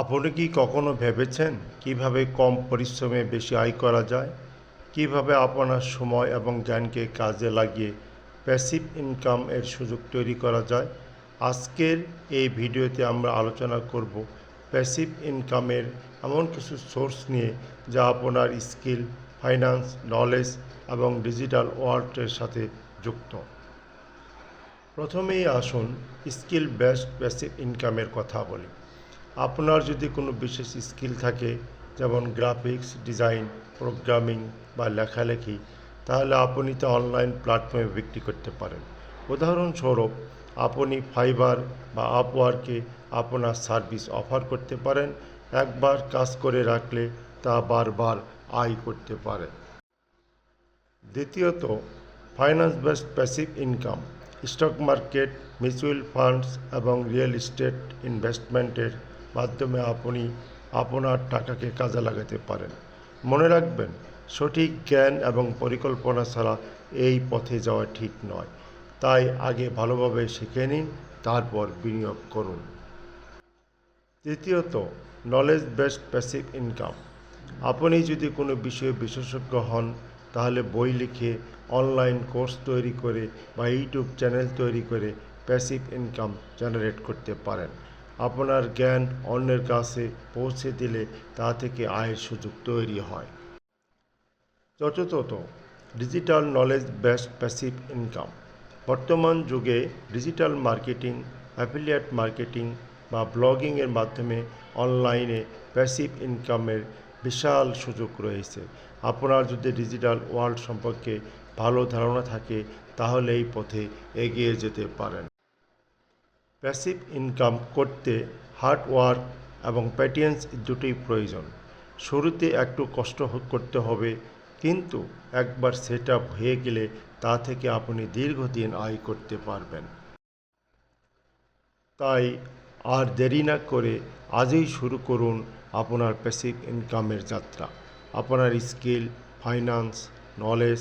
আপনি কি কখনো ভেবেছেন কীভাবে কম পরিশ্রমে বেশি আয় করা যায়? কীভাবে আপনার সময় এবং জ্ঞানকে কাজে লাগিয়ে প্যাসিভ ইনকাম এর সুযোগ তৈরি করা যায়? আজকের এই ভিডিওতে আমরা আলোচনা করব প্যাসিভ ইনকামের এমন কিছু সোর্স নিয়ে যা আপনার স্কিল ফাইন্যান্স নলেজ এবং ডিজিটাল ওয়ার্ল্ডের সাথে যুক্ত। প্রথমেই আসুন স্কিল বেসড প্যাসিভ ইনকামের কথা বলি। আপনার যদি কোনো বিশেষ স্কিল থাকে, যেমন গ্রাফিক্স ডিজাইন প্রোগ্রামিং বা লেখালেখি, তাহলে আপনি তা অনলাইন প্ল্যাটফর্মে বিক্রি করতে পারেন। উদাহরণস্বরূপ, আপনি ফাইবার বা আপওয়ার্কে আপনার সার্ভিস অফার করতে পারেন, একবার কাজ করে রাখলে তা বারবার আয় করতে পারেন। দ্বিতীয়ত finance based passive income stock market mutual funds এবং রিয়েল এস্টেট ইনভেস্টমেন্টের মাধ্যমে আপনি আপনার টাকাকে কাজে লাগাতে পারেন। মনে রাখবেন, সঠিক জ্ঞান এবং পরিকল্পনা ছাড়া এই পথে যাওয়া ঠিক নয়। তাই আগে ভালোভাবে শিখে নিন, তারপর বিনিয়োগ করুন। তৃতীয়ত নলেজ বেসড প্যাসিভ ইনকাম আপনি যদি কোনো বিষয়ে বিশেষজ্ঞ হন, তাহলে বই লিখে অনলাইন কোর্স তৈরি করে বা ইউটিউব চ্যানেল তৈরি করে প্যাসিভ ইনকাম জেনারেট করতে পারেন। আপনার জ্ঞান অন্যের কাছে পৌঁছে দিলে তা থেকে আয়ের সুযোগ তৈরি হয়। চতুর্থত digital knowledge based passive income বর্তমান যুগে ডিজিটাল মার্কেটিং অ্যাফিলিয়েট মার্কেটিং বা ব্লগিংয়ের মাধ্যমে অনলাইনে প্যাসিভ ইনকামের বিশাল সুযোগ রয়েছে। আপনার যদি ডিজিটাল ওয়ার্ল্ড সম্পর্কে ভালো ধারণা থাকে, তাহলে এই পথে এগিয়ে যেতে পারেন। প্যাসিভ ইনকাম করতে হার্ড ওয়ার্ক এবং প্যাটিয়েন্স দুটোই প্রয়োজন। শুরুতে একটু কষ্ট করতে হবে, কিন্তু একবার সেট হয়ে গেলে তা থেকে আপনি দীর্ঘদিন আয় করতে পারবেন। তাই আর দেরি না করে আজই শুরু করুন আপনার প্যাসিভ ইনকামের যাত্রা। আপনার স্কিল ফাইন্যান্স নলেজ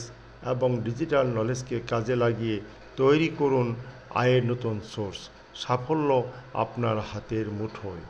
এবং ডিজিটাল নলেজকে কাজে লাগিয়ে তৈরি করুন আয়ের নতুন সোর্স সাফল্য আপনার হাতের মুঠোয়।